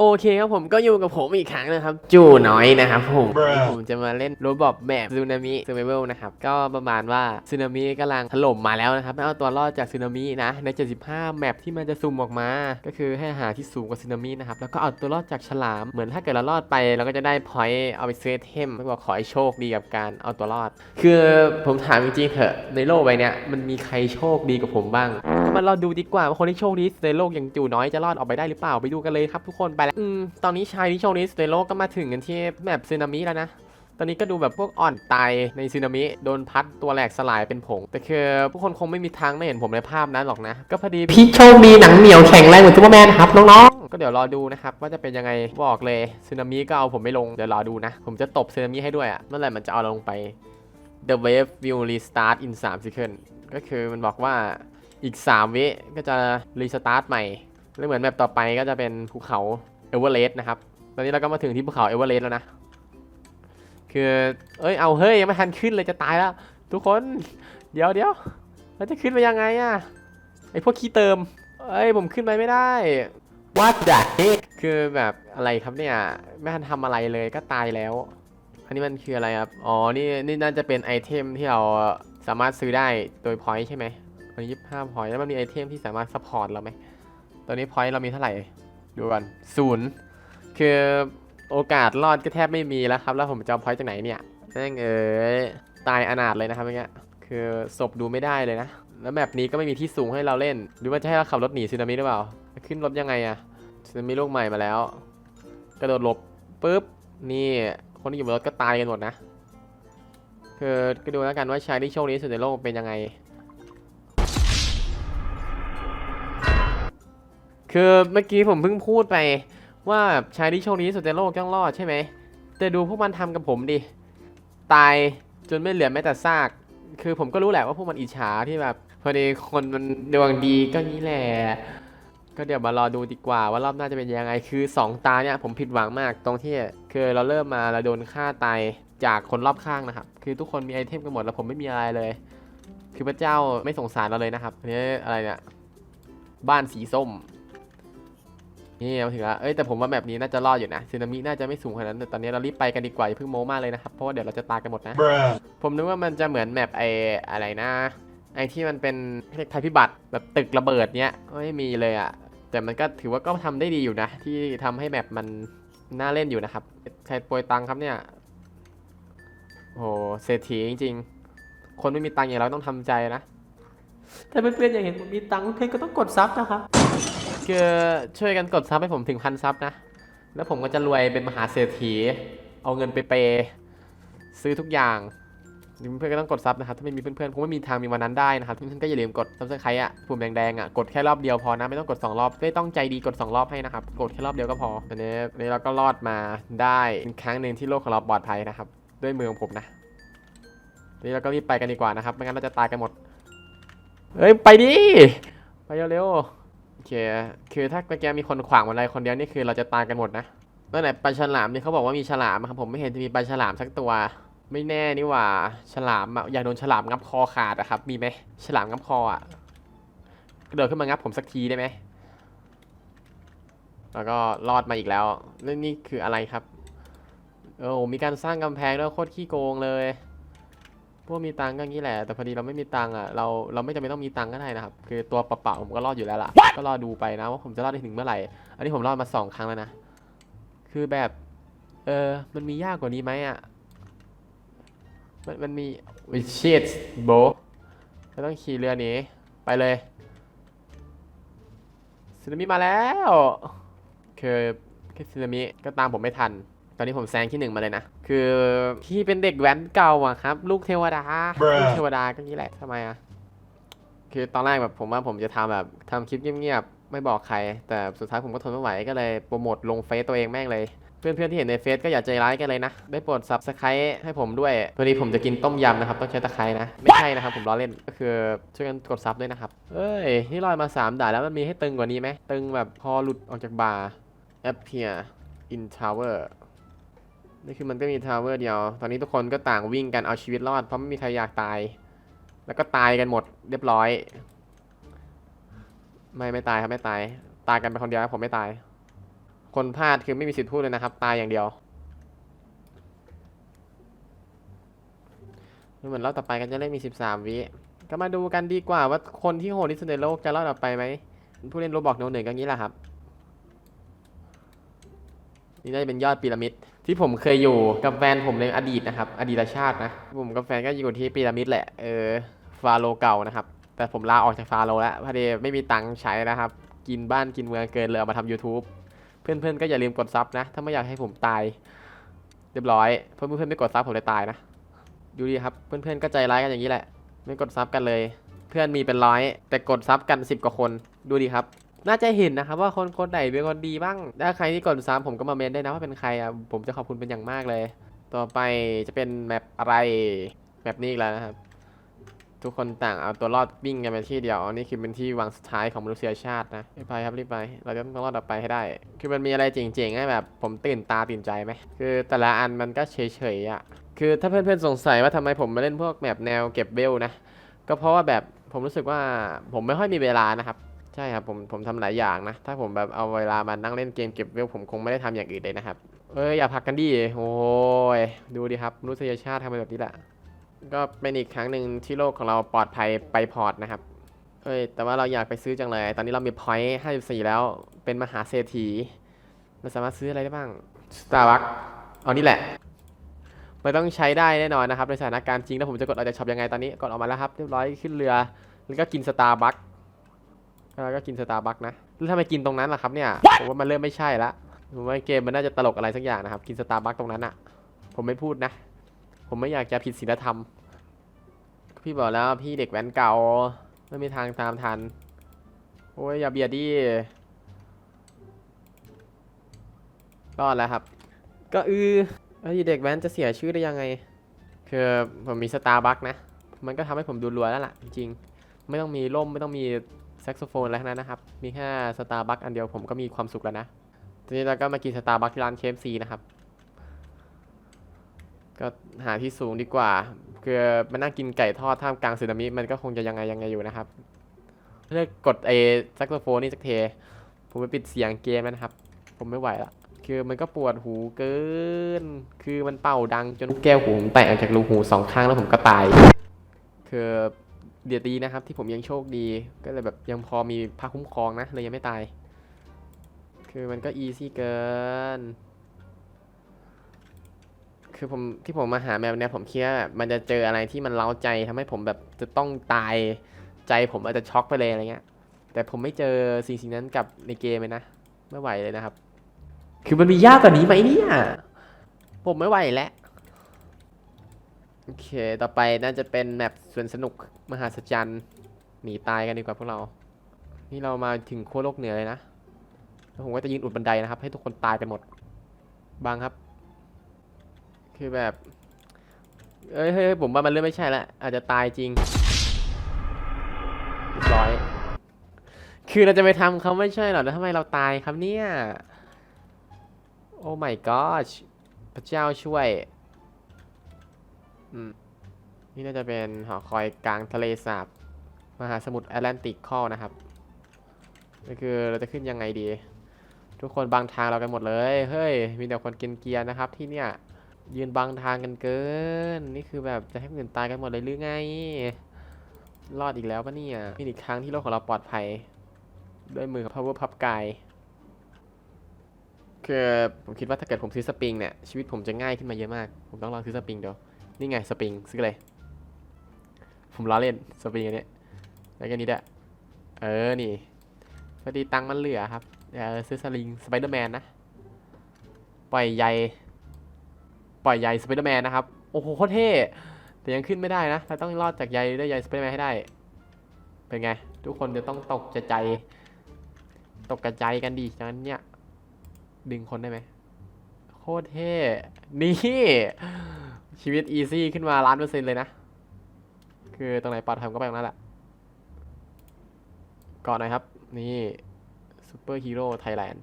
โอเคครับผมก็อยู่กับผมอีกครั้งนะครับ จูน้อยนะครับผมผมจะมาเล่นโรบอทแบบซูนามิซูเ v เ l นะครับ ก็ประมาณว่าซูนามิกำลังถล่มมาแล้วนะครับให้เอาตัวรอดจากซูนามินะ ใน 75 แมปที่มันจะซูมออกมา ก็คือให้หาที่สูงกว่าซูนามินะครับ แล้วก็เอาตัวรอดจากฉลาม เหมือนถ้าเกิดเรารอดไปเราก็จะได้พอยต์เอาไปซื้อเทมไม่บอกขอให้โชคดีกับการเอาตัวรอด คือผมถามจริงๆเถอะในโลกใบนี้มันมีใครโชคดีกับผมบ้าง มาเราดูดีกว่าว่าคนที่โชคดีที่สุดในโลกอย่างจูน้อยจะรอดออกไปได้หรือเปล่าไปดูกันเลยครับทุกคนไปแล้วอืมตอนนี้ชายที่โชคดีที่สุดในโลกก็มาถึงกันที่แมปซึนามิแล้วนะตอนนี้ก็ดูแบบพวกอ่อนตายในซึนามิโดนพัดตัวแหลกสลายเป็นผง แต่คือผู้คนคงไม่มีทางได้เห็นผมในภาพนั้นหรอกนะ ก็พอดีพี่โชคดีหนังเหนียวแข็งแรงเหมือนซูเปอร์แมนครับน้องๆก็เดี๋ยวรอดูนะครับว่าจะเป็นยังไงบอกเลยซึนามิก็เอาผมไม่ลงเดี๋ยวรอดูนะ ผมจะตบซึนามิให้ด้วยอะเมื่อไหร่มันจะเอาเราลงไป The wave will restart in 3 seconds ก็คือมันบอกว่า อีก 3 วิก็จะรีสตาร์ทใหม่แล้วเหมือนแบบต่อไปก็จะเป็นภูเขาเอเวอเรสต์นะครับ ตอนนี้เราก็มาถึงที่ภูเขาเอเวอเรสต์แล้วนะ คือ เอ้ย เอาเฮ้ย ยังไม่ทันขึ้นเลยจะตายแล้ว ทุกคน เดี๋ยวเดี๋ยวเราจะขึ้นไปยังไงอะไอพวกขี้เติม เอ้ย ผมขึ้นไปไม่ได้ What the heck คือแบบอะไรครับเนี่ย ไม่ทันทำอะไรเลยก็ตายแล้ว อันนี้มันคืออะไรครับ อ๋อ นี่นี่น่าจะเป็นไอเทมที่เราสามารถซื้อได้โดยพอยต์ใช่ไหม ตอนนี้ยี่ห้าพอยต์แล้วมันมีไอเทมที่สามารถซัพพอร์ตเราไหมตอนนี้พอยต์เรามีเท่าไหร่ดูก่อนศูนย์คือโอกาสรอดก็แทบไม่มีแล้วครับ แล้วผมจะเอาพอยต์จากไหนเนี่ยแม่งเอ๋ยตายอนาถเลยนะครับอย่างเงี้ยคือศพดูไม่ได้เลยนะ แล้วแมปนี้ก็ไม่มีที่สูงให้เราเล่น หรือว่าจะให้เราขับรถหนีสึนามิหรือเปล่า ขึ้นรถยังไงอะสึนามิโลกใหม่มาแล้ว กระโดดหลบปุ๊บนี่คนที่อยู่บนรถก็ตายกันหมดนะ คือก็ดูแล้วกันว่าชายที่โชคดีสุดในโลกเป็นยังไง คือเมื่อกี้ผมเพิ่งพูดไปว่าชายที่โชคดีสุดในโลกต้องรอดใช่ไหม แต่ดูพวกมันทำกับผมดิ ตายจนไม่เหลือแม้แต่ซาก คือผมก็รู้แหละว่าพวกมันอิจฉาที่แบบพอดีคนมันดวงดีก็นี้แหละ ก็เดี๋ยวมารอดูดีกว่าว่ารอบหน้าจะเป็นยังไง คือ 2 ตาเนี่ยผมผิดหวังมากตรงที่คือเราเริ่มมาเราโดนฆ่าตายจากคนรอบข้างนะครับ คือทุกคนมีไอเทมกันหมดแล้วผมไม่มีอะไรเลย คือพระเจ้าไม่สงสารเราเลยนะครับนนี้อะไรเนี่ย บ้านสีส้ม นี่มาถึงแล้วเอ้ยแต่ผมว่าแบบนี้น่าจะรอดอยู่นะสึนามิน่าจะไม่สูงขนาดนั้นแต่ตอนนี้เรารีบไปกันดีกว่าอย่าเพิ่งโม้มากเลยนะครับเพราะว่าเดี๋ยวเราจะตายกันหมดนะ Bruh. ผมนึกว่ามันจะเหมือนแมปไออะไรนะไอที่มันเป็นเรียกภัยพิบัติแบบตึกระเบิดเนี้ยไม่มีเลยอะ่ะแต่มันก็ถือว่าก็ทำได้ดีอยู่นะ ที่ทำให้แมปมันน่าเล่นอยู่นะครับใครโปรยตังค์ครับเนี่ยโอ้โหเศรษฐีจริง ๆ คนไม่มีตังค์อย่างเราต้องทำใจนะแต่เพื่อนๆอยากเห็นผมมีตังค์เพื่อนก็ต้องกดซับนะครับ คือช่วยกันกดซับให้ผมถึงพันซับนะ แล้วผมก็จะรวยเป็นมหาเศรษฐี เอาเงินไปเปย์ซื้อทุกอย่างเพื่อนๆก็ต้องกดซับนะครับ ถ้าไม่มีเพื่อนๆคงไม่มีทางมีวันนั้นได้นะครับเพื่อนๆก็อย่าลืมกดซับสไครต์อะปุ่มแดงๆอะกดแค่รอบเดียวพอนะไม่ต้องกด 2 รอบ ไม่ต้องใจดีกด 2 รอบให้นะครับ กดแค่รอบเดียวก็พออันนี้นี้เราก็รอดมาได้เป็นครั้งหนึ่งที่โลกของเราปลอดภัยนะครับ ด้วยมือของผมนะนี้เราก็รีบไปกันดีกว่านะครับไม่งั้นเราจะตายกันหมดเฮ้ยไปดิไปเร็วๆ เค คือถ้าเมื่อกี้มีคนขวางอะไรคนเดียวนี่คือเราจะตายกันหมดนะตั้งแต่ปลาฉลามนี่เขาบอกว่ามีฉลามครับผมไม่เห็นจะมีปลาฉลามสักตัว ไม่แน่นี่ว่า ฉลามอยากโดนฉลามงับคอขาดอะครับ มีไหมฉลามงับคออะกระโดดขึ้นมางับผมสักทีได้ไหมแล้วก็รอดมาอีกแล้วแล้วนี่คืออะไรครับ โอ้มีการสร้างกำแพงแล้วยโคตรขี้โกงเลย พวกมีตังค์ก็งี้แหละ แต่พอดีเราไม่มีตังค์อะ เราเราไม่จำเป็นต้องมีตังค์ก็ได้นะครับ คือตัวเปล่าๆผมก็รอดอยู่แล้วล่ะ ก็รอดูไปนะว่าผมจะรอดได้ถึงเมื่อไหร่ อันนี้ผมรอดมาสองครั้งแล้วนะ คือแบบ เออ มันมียากกว่านี้ไหมอะ มันมันมีวิชิตโบเราต้องขี่เรือหนี้ ไปเลยสึนามิมาแล้ว คือคือสึนามิก็ตามผมไม่ทัน ตอนนี้ผมแซงที่หนึ่งมาเลยนะ คือพี่เป็นเด็กแว้นเก่าอะครับ ลูกเทวดา Bruh ลูกเทวดาก็นี้แหละทำไมอะคือตอนแรกแบบผมว่าผมจะทำแบบทำคลิปเงียบๆ ไม่บอกใคร แต่สุดท้ายผมก็ทนไม่ไหวก็เลยโปรโมทลงเฟซตัวเองแม่งเลย เพื่อนๆที่เห็นในเฟซก็อย่าใจร้ายกันเลยนะ ได้โปรด subscribe ให้ผมด้วยวันนี้ผมจะกินต้มยำนะครับต้องใช้ตะไคร้นะ ไม่ใช่นะครับผมล้อเล่นก็คือช่วยกันกดซับด้วยนะครับ เอ้ยนี่ลอยมา3ด่านแล้วมันมีให้ตึงกว่านี้ไหมตึงแบบพอหลุดออกจากบาร์ appear in tower นี่คือมันก็มีทาวเวอร์เดียว ตอนนี้ทุกคนก็ต่างวิ่งกันเอาชีวิตรอดเพราะไม่มีใครอยากตาย แล้วก็ตายกันหมดเรียบร้อย ไม่ไม่ตายครับไม่ตาย ตายกันไปคนเดียวผมไม่ตาย คนพลาดคือไม่มีสิทธิ์พูดเลยนะครับ ตายอย่างเดียวเหมือนรอบต่อไปกันจะเล่นมี 13 วิก็มาดูกันดีกว่าว่าคนที่โหดที่สุดในโลกจะรอดออกไปไหมผู้เล่นโรบอกโนหนึ่งก็งี้แหละครับ นี่น่าจะเป็นยอดพีระมิด ที่ผมเคยอยู่กับแฟนผมในอดีตนะครับ อดีตชาตินะ ผมกับแฟนก็อยู่ที่พีระมิดแหละ เออ ฟาโรเก่านะครับ แต่ผมลาออกจากฟาโรแล้วพอดีไม่มีตังค์ใช้นะครับ กินบ้านกินเมืองเกินเลยเอามาทำ YouTube เพื่อนๆก็อย่าลืมกดซับนะ ถ้าไม่อยากให้ผมตาย เรียบร้อย เพราะเพื่อนๆไม่กดซับผมเลยตายนะ ดูดิครับ เพื่อนๆก็ใจร้ายกันอย่างนี้แหละ ไม่กดซับกันเลย เพื่อนมีเป็นร้อย แต่กดซับกัน 10 กว่าคน ดูดิครับ น่าจะเห็นนะครับว่าคนคนไหนเป็นคนดีบ้าง ถ้าใครที่กดซับผมก็มาเมนได้นะว่าเป็นใครอะผมจะขอบคุณเป็นอย่างมากเลย ต่อไปจะเป็นแมปอะไรแมปนี้อีกแล้วนะครับ ทุกคนต่างเอาตัวรอดวิ่งกันไปที่เดียวนี่คือเป็นที่วางสุดท้ายของมนุษยชาตินะรีบไปครับรีบไปเราจะต้องรอดออกไปให้ได้ คือมันมีอะไรเจ๋งๆให้แบบ ผมตื่นตาตื่นใจไหมคือแต่ละอันมันก็เฉยๆอะคือถ้าเพื่อนๆสงสัยว่าทำไมผมมาเล่นพวกแมปแนวเก็บเวลนะก็เพราะว่าแบบผมรู้สึกว่าผมไม่ค่อยมีเวลานะครับ ใช่ครับผมผมทำหลายอย่างนะ ถ้าผมแบบเอาเวลามานั่งเล่นเกมเก็บเวลผมคงไม่ได้ทำอย่างอื่นเลยนะครับ เอ้ยอย่าพักกันดิโอ้ยดูดิครับมนุษยชาติทำแบบนี้แหละก็เป็นอีกครั้งหนึ่งที่โลกของเราปลอดภัยไปพอร์ตนะครับเอ้ยแต่ว่าเราอยากไปซื้อจังเลย ตอนนี้เรามีพอยต์54แล้วเป็นมหาเศรษฐีเราสามารถซื้ออะไรได้บ้าง Starbucks เอานี่แหละไม่ต้องใช้ได้แน่นอนนะครับในสถานการณ์จริงแล้วผมจะกดออกจากช็อปยังไงตอนนี้กดออกมาแล้วครับเรียบร้อยขึ้นเรือแล้วก็กินสตาร์บัค แล้วก็กินสตาร์บัคนะแล้วทำไมกินตรงนั้นล่ะครับเนี่ยผมว่ามันเริ่มไม่ใช่ละผมว่าเกมมันน่าจะตลกอะไรสักอย่างนะครับ กินสตาร์บัคตรงนั้นอะผมไม่พูดนะ ผมไม่อยากจะผิดศีลธรรม พี่บอกแล้วพี่เด็กแว้นเก่าไม่มีทางตามทัน โอ้ยอย่าเบียดดิรอดแล้วครับ ก็อือไอ้เด็กแว้นจะเสียชื่อได้ยังไง คือผมมีสตาร์บัคนะ มันก็ทำให้ผมดูรวยแล้วล่ะ จริงๆไม่ต้องมีร่มไม่ต้องมี แซกโซโฟนอะไรทั้งนั้นนะครับ มีแค่สตาร์บัคอันเดียวผมก็มีความสุขแล้วนะ ทีนี้เราก็มากินสตาร์บัคที่ร้านเคฟซีนะครับ ก็หาที่สูงดีกว่า คือมานั่งกินไก่ทอดท่ามกลางสึนามิมันก็คงจะยังไงยังไงอยู่นะครับ เลือกกดไอ้แซกโซโฟนนี่สักเท ผมไปปิดเสียงเกมแล้วนะครับ ผมไม่ไหวละคือมันก็ปวดหูเกิน คือมันเป่าดังจนแก้วหูผมแตกออกจากรูหูสองข้างแล้วผมก็ตาย คือ เดียดีนะครับ ที่ผมยังโชคดี ก็เลยแบบยังพอมีผ้าคุ้มครองนะเลยยังไม่ตาย คือมันก็อีซี่เกิน คือผมที่ผมมาหาแมวเนี่ยผมคิดว่าแบบมันจะเจออะไรที่มันเล้าใจทำให้ผมแบบจะต้องตายใจผมอาจจะช็อกไปเลยอะไรเงี้ย แต่ผมไม่เจอสิ่งสิ่งนั้นกับในเกมเลยนะไม่ไหวเลยนะครับ คือมันมียากกว่านี้ไหมเนี่ยผมไม่ไหวแล้ว โอเค ต่อไปน่าจะเป็นแมปสวนสนุกมหาศจรรย์หนีตายกันดีกว่าพวกเรา นี่เรามาถึงขั้วโลกเหนือเลยนะแล้วผมก็จะยืนอุดบันไดนะครับ ให้ทุกคนตายกันหมด บางครับ คือแบบ เอ้ยเฮ้ยผมว่ามันเริ่มไม่ใช่แล้วอาจจะตายจริงร้อย คือเราจะไปทำเขาไม่ใช่หรอ แล้วทำไมเราตายครับเนี่ย โอ้ my god พระเจ้าช่วย นี่น่าจะเป็นหอคอยกลางทะเลสาบมหาสมุทรแอตแลนติกคอนะครับก็คือเราจะขึ้นยังไงดี ทุกคนบังทางเรากันหมดเลย เฮ้ย มีแต่คนเกรียนเกียร์นะครับที่เนี่ย ยืนบังทางกันเกิน นี่คือแบบจะให้คนอื่นตายกันหมดเลยหรือไง รอดอีกแล้วปะเนี่ยนี่อีกครั้งที่โลกของเราปลอดภัย ด้วยมือ power pub guy คือผมคิดว่าถ้าเกิดผมซื้อสปริงเนี่ยชีวิตผมจะง่ายขึ้นมาเยอะมาก ผมต้องลองซื้อสปริงเดี๋ยว นี่ไงสปริงซื้อเลย ผมล้อเล่นสปริงอันนี้แล้วก็นี้ด้วยเออ นี่พอดีตังมันเหลือครับเออซื้อสลิงสไปเดอร์แมนนะ ปล่อยใยปล่อยใยสไปเดอร์แมนนะครับ โอ้โหโคตรเท่ แต่ยังขึ้นไม่ได้นะ เราต้องรอดจากใยด้วยใยสไปเดอร์แมนให้ได้ เป็นไง ทุกคนจะต้องตกจใจ ตกกระใจกันดีฉะนั้นเนี่ย ดึงคนได้ไหมโคตรเท่ นี่ ชีวิตอีซี่ขึ้นมาล้านเปอร์เซ็นต์เลยนะ คือตรงไหนปลอดภัยก็ไปตรงนั้นแหละก่อนหน่อยครับ นี่ซูเปอร์ฮีโร่ไทยแลนด์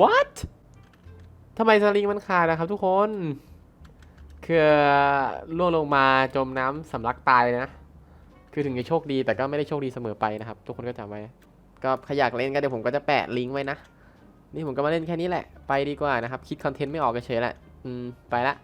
what ทำไมสลิงมันขาดนะครับทุกคน คือล่วงลงมาจมน้ำสำลักตายเลยนะ คือถึงจะโชคดีแต่ก็ไม่ได้โชคดีเสมอไปนะครับ ทุกคนก็จำไว้ ก็ใครอยากเล่นก็เดี๋ยวผมก็จะแปะลิงก์ไว้นะ นี่ผมก็มาเล่นแค่นี้แหละ ไปดีกว่านะครับ คิดคอนเทนต์ไม่ออกเฉยแหละ อืม ไปละ